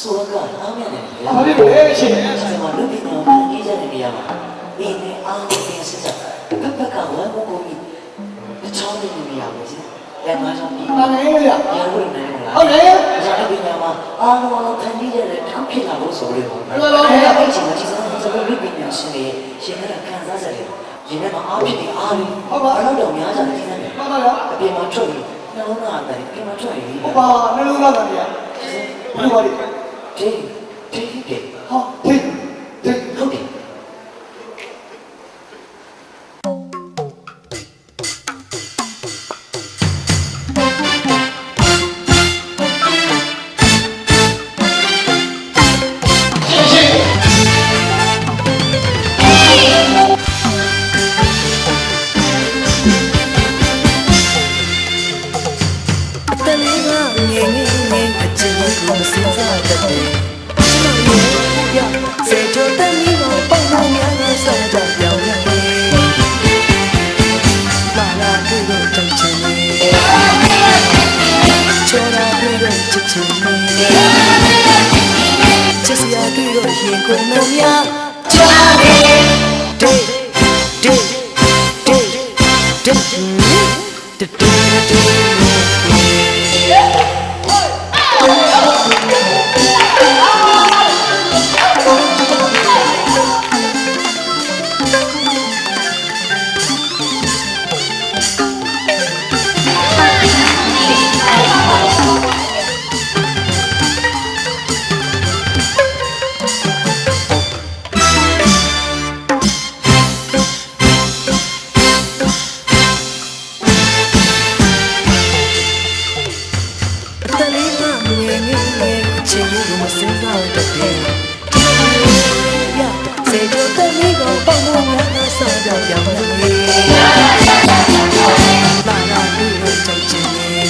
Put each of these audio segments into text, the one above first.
ဆိုတော့အားမြတ်တယ်။ဘာဖြစ်လို့လဲရှင်ဒီမှာလူပညာကိုကြီးကြတဲ့နေရာမှာဒီနေ့အားကိုပြင်စစ်တာဘက်ဘက်ကဝမ်းကိုကိုပြီးတချောင်းနေနေရပါစေ။လက်မဆောင်ပြီး။ဟာနေရ။ရဝင်နေမလားဟုတ်တယ်။ဒါပညာမှာအားလုံးခံပြီးတဲ့ထောက်ဖြစ်လာဖို့ဆိုလို့။ဘယ်လိုလဲအဲ့ဒီချိန်မှာဒီစမ်းစမ်းလူပညာရှင်တွေရှင်ကခံစားစတယ်။ရှင်ကအားဖြစ်ပြီးအားပြီးအဲ့တော့များကြတယ်ဒီနေ့။မှန်ပါလားအပြင်မှာထွက်ပြီးနှလုံးသားအတိုင်းပြင်မှာထွက်ပြီး။ဟောပါနှလုံးသားသားကြီး။ ဘယ်လိုပါလဲဒီဒီဒီ။ဟာထိတ်ထိတ်ဟုတ်တယ်တလေးကငယ် ချစ်ချင်နေချစ်စရာတွေ့တော့ရင်ကိုနှုံများချာနေဒေးဒေးဒေးဒေးဒေးဒေးတ ဘူးကိုမစင်စားတတ်တယ်ရစေတော့တမီးကိုပေါ့မောင်းရတာဆောင်းကြောင်ရောင်းနေလာလာလူတို့ကြိုက်ချင်နေ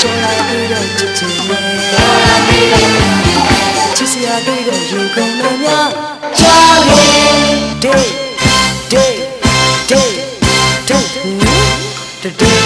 ချောလာလူတို့ကြိုက်ချင်နေချစ်စရာတွေတော့ယူကုန်လို့များချာနေဒေးဒေးဒေးဒေးဒေး